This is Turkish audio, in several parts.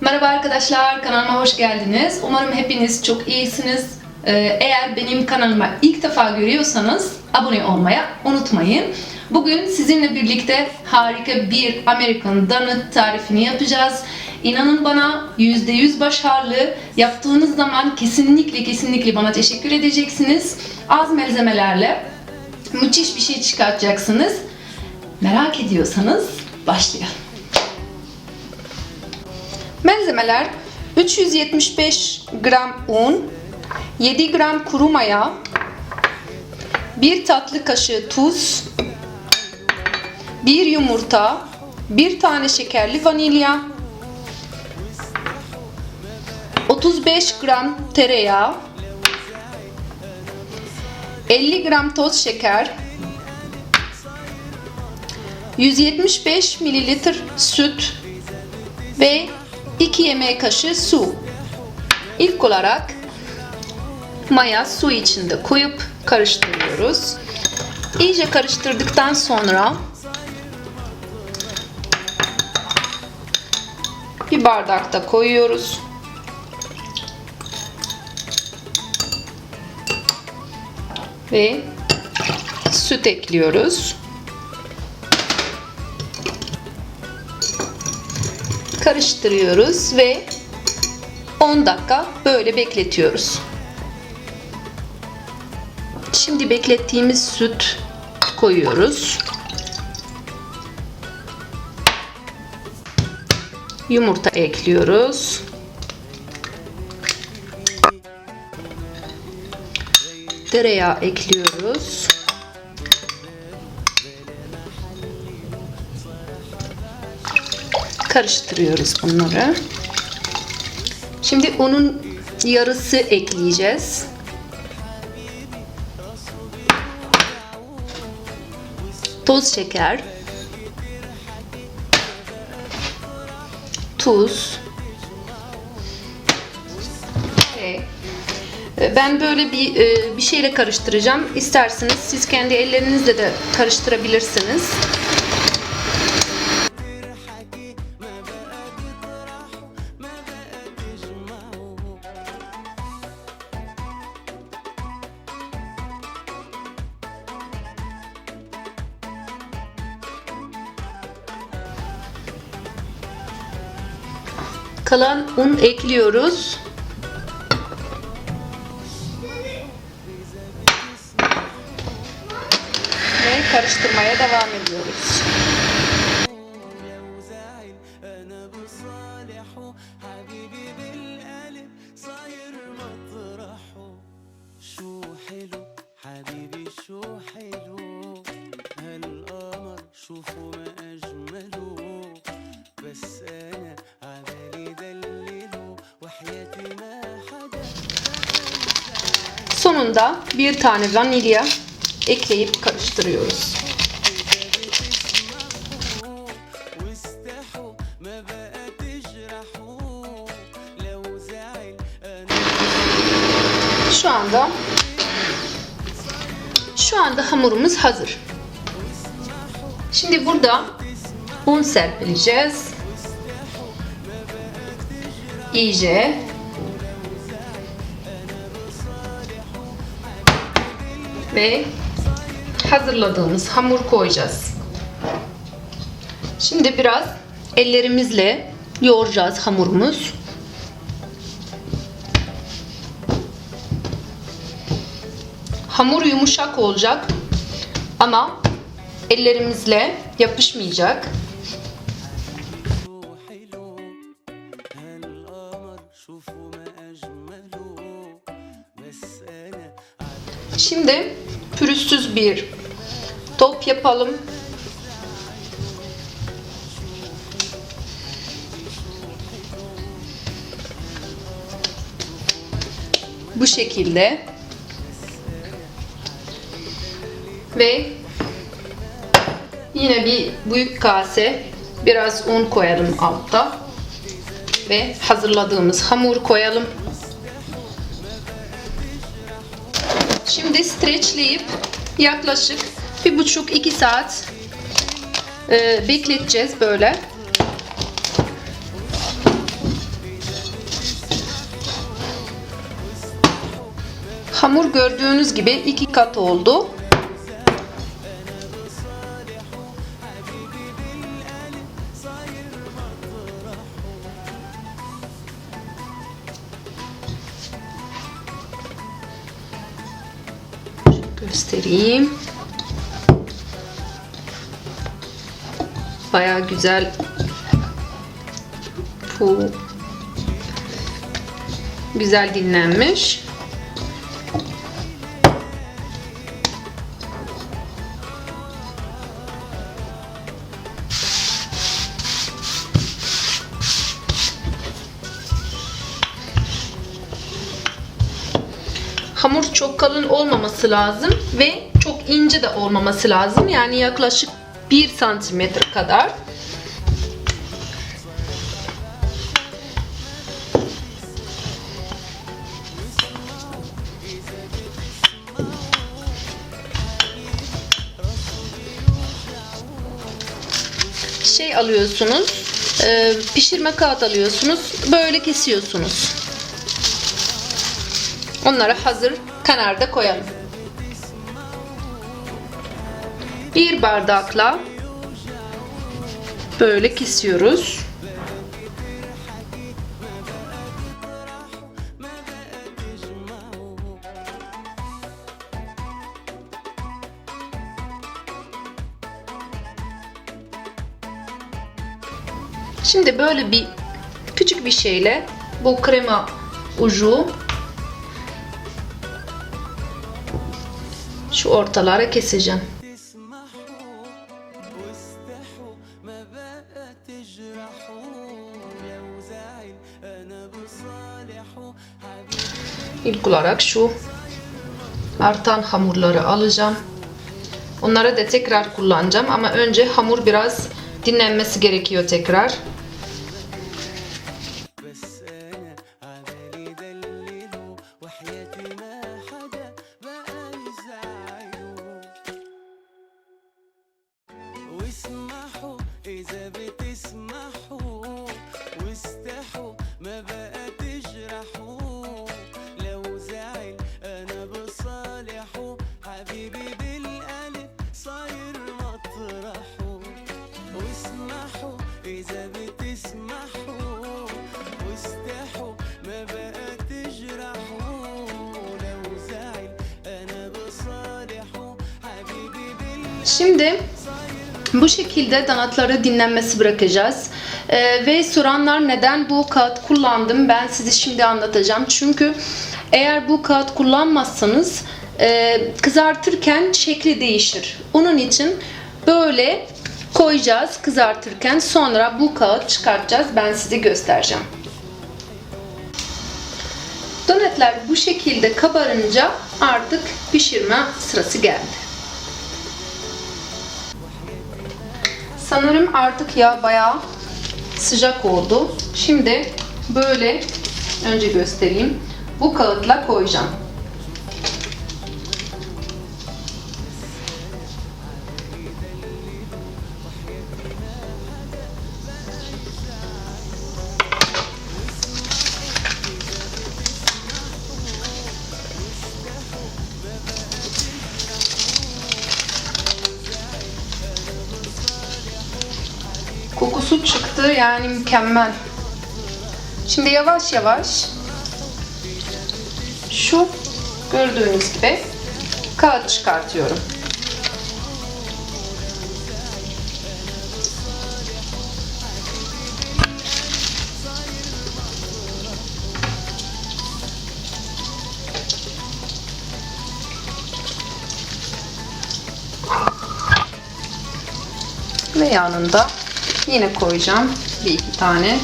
Merhaba arkadaşlar, kanalıma hoş geldiniz. Umarım hepiniz çok iyisiniz. Ee, Eğer benim kanalıma ilk defa görüyorsanız abone olmayı unutmayın. Bugün sizinle birlikte harika bir American Donut tarifini yapacağız. İnanın bana %100 başarılı. Yaptığınız zaman kesinlikle kesinlikle bana teşekkür edeceksiniz. Az malzemelerle müthiş bir şey çıkartacaksınız. Merak ediyorsanız başlayalım. Malzemeler 375 gram un, 7 gram kuru maya, 1 tatlı kaşığı tuz, 1 yumurta, 1 tane şekerli vanilya, 35 gram tereyağı, 50 gram toz şeker, 175 mililitre süt ve 2 yemek kaşığı su. İlk olarak maya su içinde koyup karıştırıyoruz. İyice karıştırdıktan sonra bir bardakta koyuyoruz. Ve süt ekliyoruz. Karıştırıyoruz ve 10 dakika böyle bekletiyoruz. Şimdi beklettiğimiz süt koyuyoruz. Yumurta ekliyoruz. Tereyağı ekliyoruz. Karıştırıyoruz bunları. Şimdi unun yarısı ekleyeceğiz. Toz şeker, tuz ben böyle bir e, bir şeyle karıştıracağım. İsterseniz siz kendi ellerinizle de karıştırabilirsiniz. Kalan un ekliyoruz. Ve karıştırmaya devam ediyoruz. زعل انا بصالحه حبيبي بالقلب صاير مطرحه شو حلو Sonunda bir tane vanilya ekleyip karıştırıyoruz. Şu anda şu anda hamurumuz hazır. Şimdi burada un serpileceğiz. İyice ve hazırladığımız hamur koyacağız. Şimdi biraz ellerimizle yoğuracağız hamurumuz. Hamur yumuşak olacak ama ellerimizle yapışmayacak. Şimdi pürüzsüz bir top yapalım. Bu şekilde. Ve yine bir büyük kase biraz un koyalım altta ve hazırladığımız hamur koyalım. Şimdi streçleyip yaklaşık bir buçuk iki saat e, bekleteceğiz böyle. Hamur gördüğünüz gibi iki kat oldu. Göstereyim. Baya güzel bu güzel dinlenmiş. Çok kalın olmaması lazım ve çok ince de olmaması lazım. Yani yaklaşık 1 santimetre kadar. Şey alıyorsunuz, e, pişirme kağıt alıyorsunuz, böyle kesiyorsunuz. Onları hazır kenarda koyalım. Bir bardakla böyle kesiyoruz. Şimdi böyle bir küçük bir şeyle bu krema ucu şu ortalara keseceğim. İlk olarak şu artan hamurları alacağım. Onları da tekrar kullanacağım ama önce hamur biraz dinlenmesi gerekiyor tekrar. Şimdi bu şekilde donatları dinlenmesi bırakacağız. Ee, ve soranlar neden bu kağıt kullandım ben size şimdi anlatacağım. Çünkü eğer bu kağıt kullanmazsanız e, kızartırken şekli değişir. Onun için böyle koyacağız kızartırken sonra bu kağıt çıkartacağız. Ben size göstereceğim. Donatlar bu şekilde kabarınca artık pişirme sırası geldi. Sanırım artık yağ bayağı sıcak oldu. Şimdi böyle önce göstereyim. Bu kağıtla koyacağım. Çıktı yani mükemmel. Şimdi yavaş yavaş şu gördüğünüz gibi kağıt çıkartıyorum. Ve yanında yine koyacağım bir iki tane.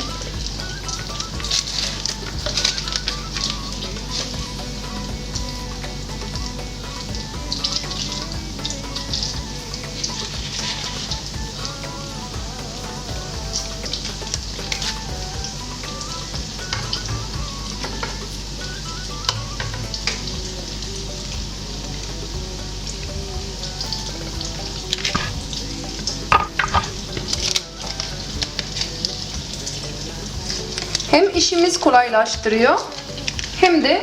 Hem işimiz kolaylaştırıyor hem de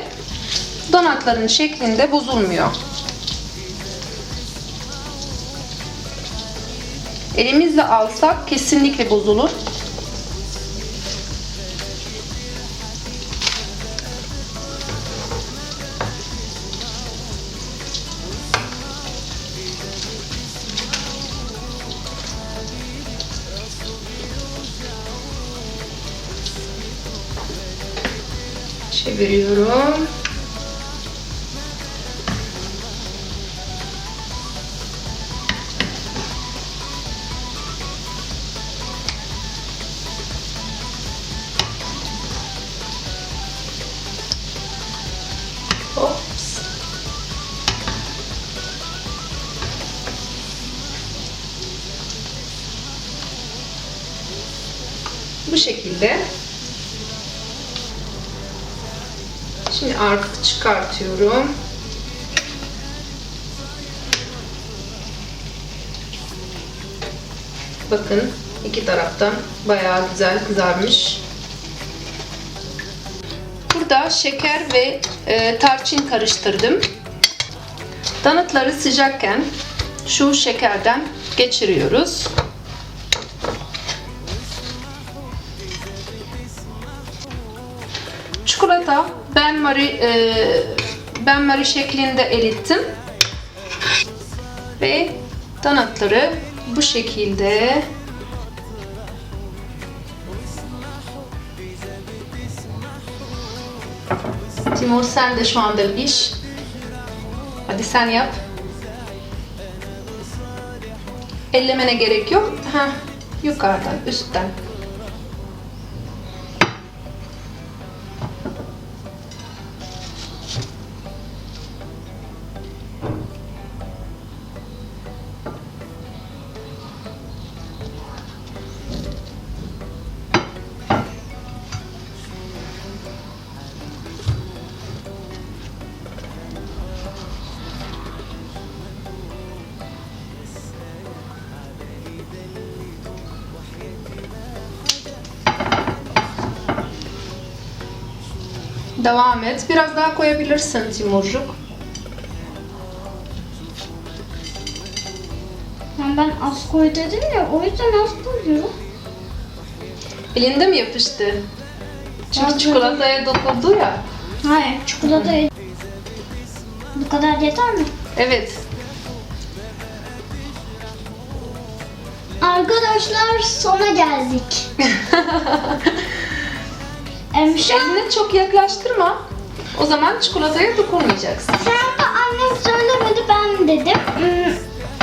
donatların şeklinde bozulmuyor. Elimizle alsak kesinlikle bozulur. Çeviriyorum. Ops. Bu şekilde. Şimdi arka çıkartıyorum. Bakın iki taraftan bayağı güzel kızarmış. Burada şeker ve e, tarçın karıştırdım. Donutları sıcakken şu şekerden geçiriyoruz. Ben mari e, ben mari şeklinde erittim. Ve donutları bu şekilde Timur sen de şu anda iş. Hadi sen yap. Ellemene gerek yok. Ha, yukarıdan, üstten. Devam et. Biraz daha koyabilirsin Timurcuk. Yani ben az koy dedim ya o yüzden az koyuyorum. Elinde mi yapıştı? Çünkü Biraz çikolataya dokundu ya. Hayır çikolata Bu kadar yeter mi? Evet. Arkadaşlar sona geldik. Elini çok yaklaştırma. O zaman çikolataya dokunmayacaksın. şu anda annem söylemedi ben dedim. Hmm,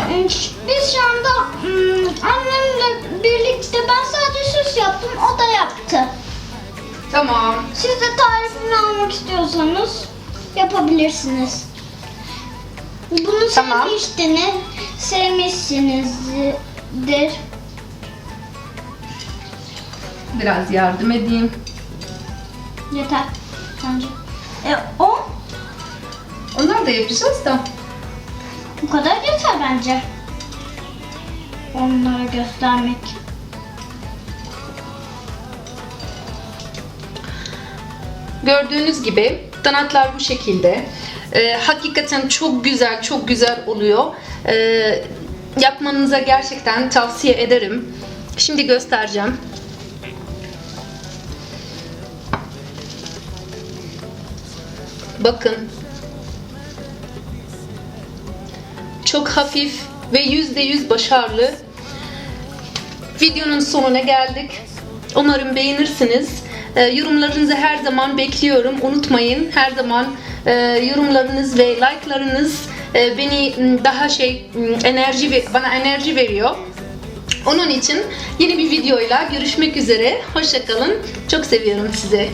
hmm, Biz şu anda hmm, annemle birlikte ben sadece süs yaptım o da yaptı. Tamam. Siz de tarifini almak istiyorsanız yapabilirsiniz. Bunu Tamam. sevmiştiniz, sevmişsinizdir. Biraz yardım edeyim. Yeter bence. E, o Onlar da yapacağız da. bu kadar yeter bence. Onlara göstermek. Gördüğünüz gibi donatlar bu şekilde. Ee, hakikaten çok güzel, çok güzel oluyor. Ee, yapmanıza gerçekten tavsiye ederim. Şimdi göstereceğim. Bakın. Çok hafif ve yüzde yüz başarılı. Videonun sonuna geldik. Umarım beğenirsiniz. Ee, yorumlarınızı her zaman bekliyorum. Unutmayın her zaman e, yorumlarınız ve like'larınız e, beni daha şey enerji bana enerji veriyor. Onun için yeni bir videoyla görüşmek üzere. Hoşçakalın. Çok seviyorum sizi.